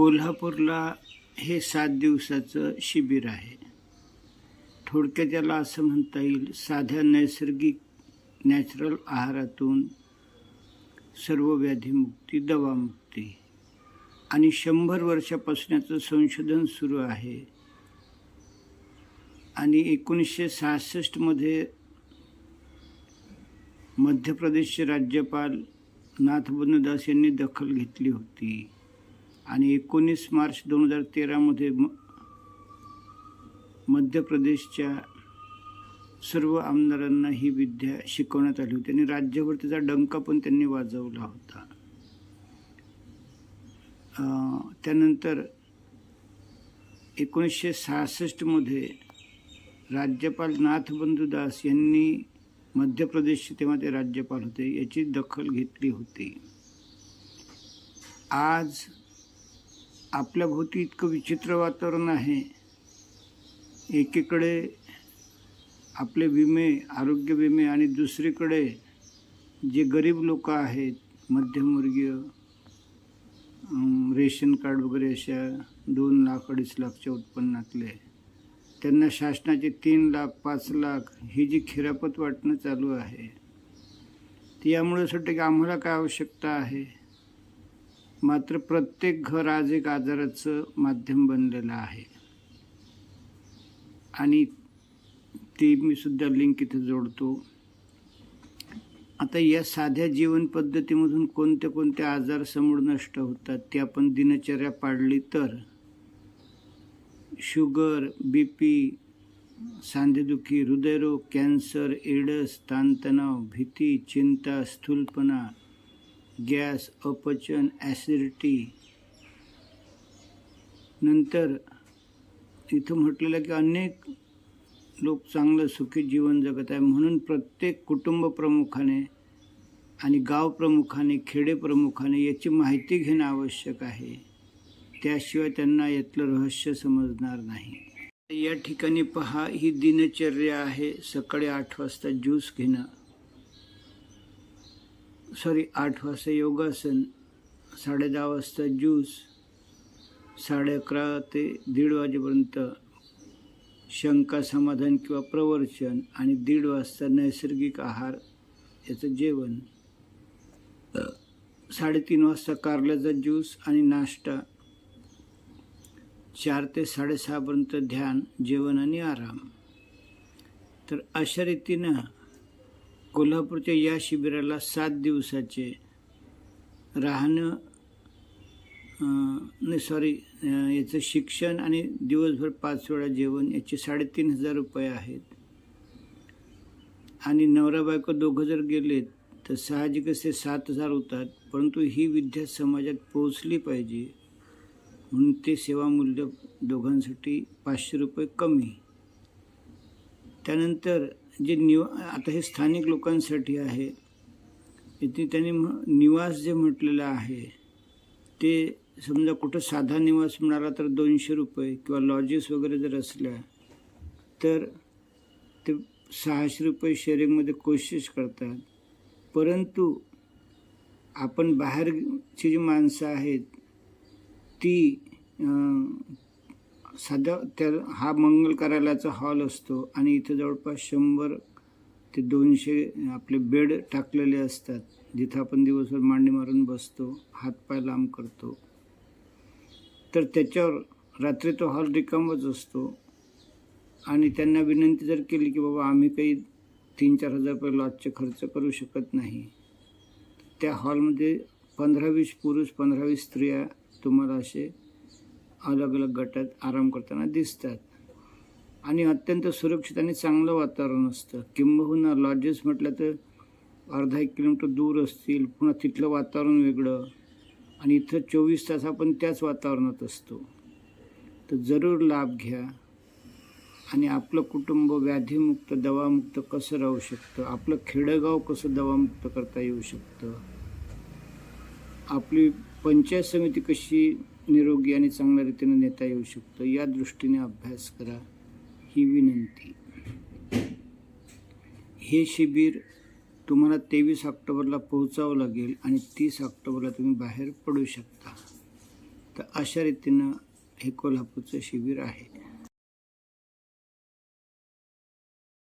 कोल्हापूरला हे सात दिवसाचं शिबिर आहे. थोडक्यात याला असं म्हणता येईल साध्या नैसर्गिक नॅचरल आहारातून सर्व व्याधीमुक्ती दवामुक्ती. आणि शंभर वर्षापासून याचं संशोधन सुरू आहे. आणि एकोणीसशे सहासष्टमध्ये मध्य प्रदेशचे राज्यपाल नाथबंधू दास यांनी दखल घेतली होती. आणि एकोणीस मार्च दोन हजार तेरामध्ये म मध्य प्रदेशच्या सर्व आमदारांना ही विद्या शिकवण्यात आली होती आणि राज्यभर तिचा डंका पण त्यांनी वाजवला होता. त्यानंतर एकोणीसशे सहासष्टमध्ये राज्यपाल नाथबंधू दास यांनी मध्य प्रदेशचे तेव्हा ते राज्यपाल होते याची दखल घेतली होती. आज आपल्या भोवती इतकं विचित्र वातावरण आहे. एकीकडे आपले विमे आरोग्य विमे आणि दुसरीकडे जे गरीब लोक आहेत मध्यमवर्गीय रेशन कार्ड वगैरे अशा दोन लाख अडीच लाखच्या उत्पन्नातले त्यांना शासनाचे तीन लाख पाच लाख ही जी खिरापत वाटणं चालू आहे ती यामुळे असं वाटतं की आम्हाला काय आवश्यकता आहे? मात्र प्रत्येक घर आज एक आजाराचं माध्यम बनलेलं आहे. आणि ती मी सुद्धा लिंक इथे जोडतो. आता या साध्या जीवन पद्धतीमधून कोणते कोणते आजार समोर नष्ट होतात ते आपण दिनचर्या पाडली तर शुगर बी पी सांधेदुखी हृदयरोग कॅन्सर एडस ताणतणाव भीती चिंता स्थूलपणा गॅस अपचन ॲसिडिटी. नंतर इथं म्हटलेलं की अनेक लोक चांगलं सुखी जीवन जगत आहे. म्हणून प्रत्येक कुटुंब प्रमुखाने आणि गाव प्रमुखाने खेडे प्रमुखाने याची माहिती घेणं आवश्यक आहे. त्याशिवाय त्यांना यातलं रहस्य समजणार नाही. या ठिकाणी पहा ही दिनचर्या आहे. सकाळी आठ वाजता ज्यूस घेणं. सॉरी आठ वाजता योगासन साडे दहा वाजता ज्यूस साडे अकरा ते दीड वाजेपर्यंत शंका समाधान किंवा प्रवर्चन आणि दीड वाजता नैसर्गिक आहार याचं जेवण. साडेतीन वाजता कारल्याचा ज्यूस आणि नाश्ता. चार ते साडेसहापर्यंत ध्यान जेवण आणि आराम. तर अशा रीतीनं कोल्हापूरच्या या शिबिराला सात दिवसाचे राहणं नाही सॉरी याचं शिक्षण आणि दिवसभर पाच वेळा जेवण याचे साडेतीन हजार रुपये आहेत. आणि नवरा बायको दोघं जर गेलेत तर साहजिकच ते सात हजार होतात परंतु ही विद्या समाजात पोहोचली पाहिजे. म्हणून ते सेवामूल्य दोघांसाठी पाचशे रुपये कमी. त्यानंतर जे निवा आता हे स्थानिक लोकांसाठी आहे इथे त्यांनी निवास जे म्हटलेलं आहे ते समजा कुठं साधा निवास मिळाला तर दोनशे रुपये किंवा लॉजेस वगैरे जर असल्या तर ते सहाशे रुपये शेअरिंगमध्ये कोशिश करतात. परंतु आपण बाहेरची जी माणसं आहेत ती साध्या त्या हा मंगल कार्यालयाचा हॉल असतो आणि इथे जवळपास शंभर ते दोनशे आपले बेड टाकलेले असतात. जिथं आपण दिवसभर मांडी मारून बसतो हातपाय लांब करतो. तर त्याच्यावर रात्री तो हॉल रिकामच असतो. आणि त्यांना विनंती जर केली की बाबा आम्ही काही तीन चार हजार रुपये लॉजचे खर्च करू शकत नाही त्या हॉलमध्ये पंधरा वीस पुरुष पंधरा वीस स्त्रिया तुम्हाला असे अलग अलग गटात आराम करताना दिसतात. आणि अत्यंत सुरक्षित आणि चांगलं वातावरण असतं. किंबहुना लॉजेस म्हटलं तर अर्धा एक किलोमीटर दूर असतील पुन्हा तिथलं वातावरण वेगळं. आणि इथं चोवीस तास आपण त्याच वातावरणात असतो. तर जरूर लाभ घ्या. आणि आपलं कुटुंब व्याधीमुक्त दवामुक्त कसं राहू शकतं? आपलं खेडेगाव कसं दवामुक्त करता येऊ शकतं? आपली पंचायत समिती कशी निरोगी आणि चांगल्या रीतीने नेता येऊ शकतो. या दृष्टीने अभ्यास करा. ही विनंती. हे शिबिर तुम्हाला तेवीस ऑक्टोबरला पोहोचावं लागेल आणि तीस ऑक्टोबरला तुम्ही बाहेर पडू शकता. तर अशा रीतीनं हे कोल्हापूरचं शिबिर आहे.